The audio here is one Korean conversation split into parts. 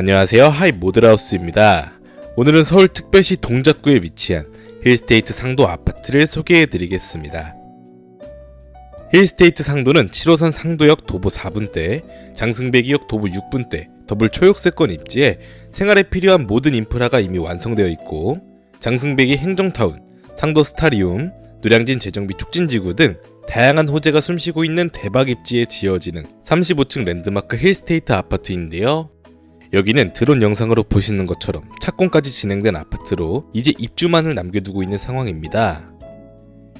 안녕하세요. 하이 모드라우스입니다. 오늘은 서울 특별시 동작구에 위치한 힐스테이트 상도 아파트를 소개해 드리겠습니다. 힐스테이트 상도는 7호선 상도역 도보 4분대, 장승배기역 도보 6분대, 더블 초역세권 입지에 생활에 필요한 모든 인프라가 이미 완성되어 있고 장승배기 행정타운, 상도 스타리움, 노량진 재정비 촉진지구 등 다양한 호재가 숨쉬고 있는 대박 입지에 지어지는 35층 랜드마크 힐스테이트 아파트인데요. 여기는 드론 영상으로 보시는 것처럼 착공까지 진행된 아파트로 이제 입주만을 남겨두고 있는 상황입니다.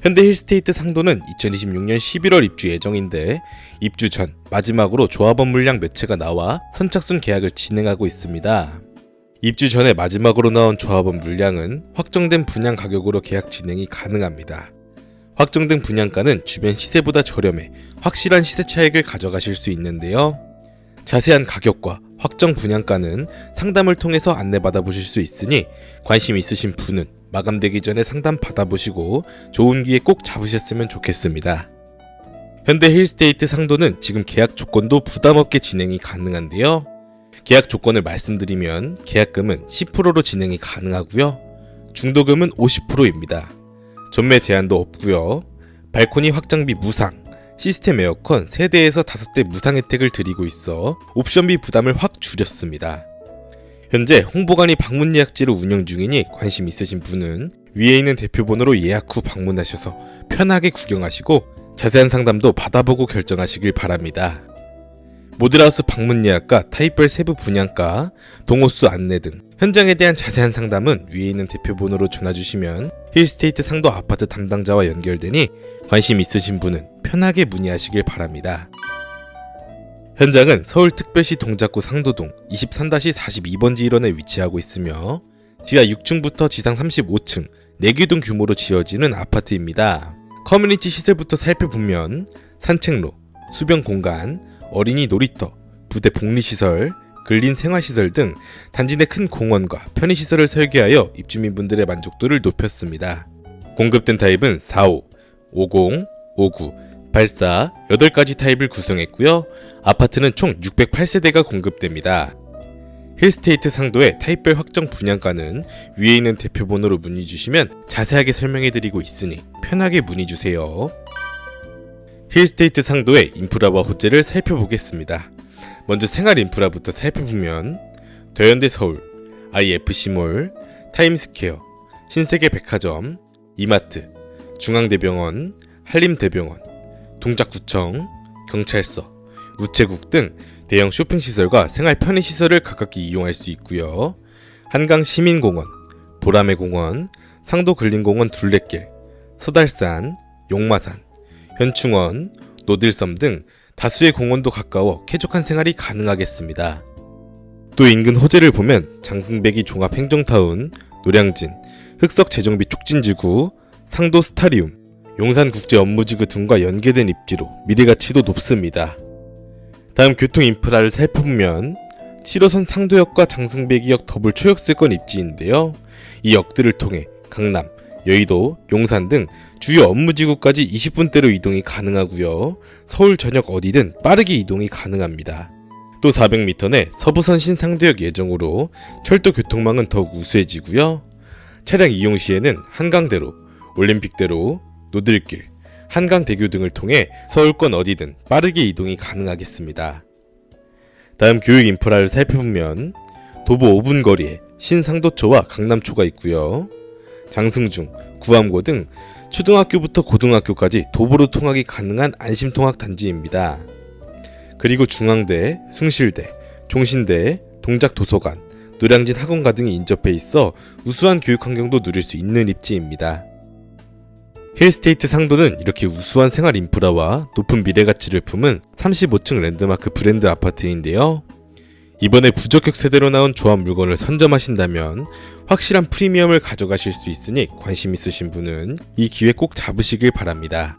현대 힐스테이트 상도는 2026년 11월 입주 예정인데 입주 전 마지막으로 조합원 물량 몇 채가 나와 선착순 계약을 진행하고 있습니다. 입주 전에 마지막으로 나온 조합원 물량은 확정된 분양 가격으로 계약 진행이 가능합니다. 확정된 분양가는 주변 시세보다 저렴해 확실한 시세 차익을 가져가실 수 있는데요. 자세한 가격과 확정 분양가는 상담을 통해서 안내받아 보실 수 있으니 관심 있으신 분은 마감되기 전에 상담 받아보시고 좋은 기회 꼭 잡으셨으면 좋겠습니다. 현대 힐스테이트 상도는 지금 계약 조건도 부담 없게 진행이 가능한데요. 계약 조건을 말씀드리면 계약금은 10%로 진행이 가능하고요. 중도금은 50%입니다. 전매 제한도 없고요. 발코니 확장비 무상, 시스템 에어컨 3대에서 5대 무상 혜택을 드리고 있어 옵션비 부담을 확 줄였습니다. 현재 홍보관이 방문 예약제로 운영 중이니 관심 있으신 분은 위에 있는 대표번호로 예약 후 방문하셔서 편하게 구경하시고 자세한 상담도 받아보고 결정하시길 바랍니다. 모드라우스 방문 예약과 타입별 세부 분양가, 동호수 안내 등 현장에 대한 자세한 상담은 위에 있는 대표번호로 전화 주시면 힐스테이트 상도 아파트 담당자와 연결되니 관심 있으신 분은 편하게 문의하시길 바랍니다. 현장은 서울특별시 동작구 상도동 23-42번지 1원에 위치하고 있으며 지하 6층부터 지상 35층 4개동 규모로 지어지는 아파트입니다. 커뮤니티 시설부터 살펴보면 산책로, 수변 공간, 어린이 놀이터, 부대 복리시설, 근린 생활시설 등 단지 내 큰 공원과 편의시설을 설계하여 입주민분들의 만족도를 높였습니다. 공급된 타입은 45, 50, 59, 84, 8가지 타입을 구성했고요. 아파트는 총 608세대가 공급됩니다. 힐스테이트 상도의 타입별 확정 분양가는 위에 있는 대표번호로 문의 주시면 자세하게 설명해 드리고 있으니 편하게 문의 주세요. 힐스테이트 상도의 인프라와 호재를 살펴보겠습니다. 먼저 생활 인프라부터 살펴보면 더현대 서울, IFC몰, 타임스퀘어, 신세계 백화점, 이마트, 중앙대병원, 한림대병원, 동작구청, 경찰서, 우체국 등 대형 쇼핑시설과 생활 편의시설을 가깝게 이용할 수 있고요. 한강 시민공원, 보라매 공원, 상도 근린공원 둘레길, 서달산, 용마산, 현충원, 노들섬 등 다수의 공원도 가까워 쾌적한 생활이 가능하겠습니다. 또 인근 호재를 보면 장승배기 종합행정타운, 노량진, 흑석 재정비 촉진지구, 상도 스타리움, 용산국제업무지구 등과 연계된 입지로 미래가치도 높습니다. 다음 교통 인프라를 살펴보면 7호선 상도역과 장승배기역 더블 초역세권 입지인데요. 이 역들을 통해 강남, 여의도, 용산 등 주요 업무지구까지 20분대로 이동이 가능하고요. 서울 전역 어디든 빠르게 이동이 가능합니다. 또 400m 내 서부선 신상도역 예정으로 철도 교통망은 더욱 우수해지고요. 차량 이용 시에는 한강대로, 올림픽대로, 노들길, 한강대교 등을 통해 서울권 어디든 빠르게 이동이 가능하겠습니다. 다음 교육 인프라를 살펴보면 도보 5분 거리에 신상도초와 강남초가 있고요. 장승중, 구암고 등 초등학교부터 고등학교까지 도보로 통학이 가능한 안심통학 단지입니다. 그리고 중앙대, 숭실대, 종신대, 동작도서관, 노량진 학원가 등이 인접해 있어 우수한 교육 환경도 누릴 수 있는 입지입니다. 힐스테이트 상도는 이렇게 우수한 생활 인프라와 높은 미래 가치를 품은 35층 랜드마크 브랜드 아파트인데요. 이번에 부적격 세대로 나온 조합 물건을 선점하신다면 확실한 프리미엄을 가져가실 수 있으니 관심 있으신 분은 이 기회 꼭 잡으시길 바랍니다.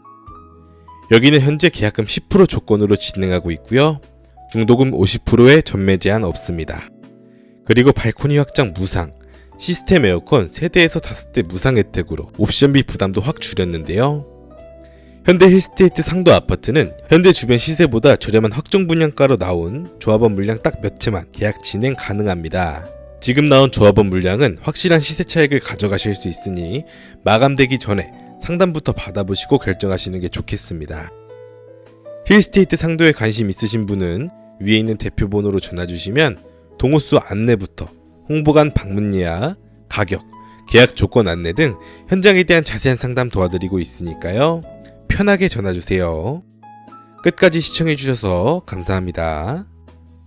여기는 현재 계약금 10% 조건으로 진행하고 있고요. 중도금 50%의 전매 제한 없습니다. 그리고 발코니 확장 무상, 시스템 에어컨 3대에서 5대 무상 혜택으로 옵션비 부담도 확 줄였는데요. 현대 힐스테이트 상도 아파트는 현대 주변 시세보다 저렴한 확정 분양가로 나온 조합원 물량 딱 몇 채만 계약 진행 가능합니다. 지금 나온 조합원 물량은 확실한 시세 차익을 가져가실 수 있으니 마감되기 전에 상담부터 받아보시고 결정하시는 게 좋겠습니다. 힐스테이트 상도에 관심 있으신 분은 위에 있는 대표 번호로 전화 주시면 동호수 안내부터 홍보관 방문 예약, 가격, 계약 조건 안내 등 현장에 대한 자세한 상담 도와드리고 있으니까요. 편하게 전화 주세요. 끝까지 시청해 주셔서 감사합니다.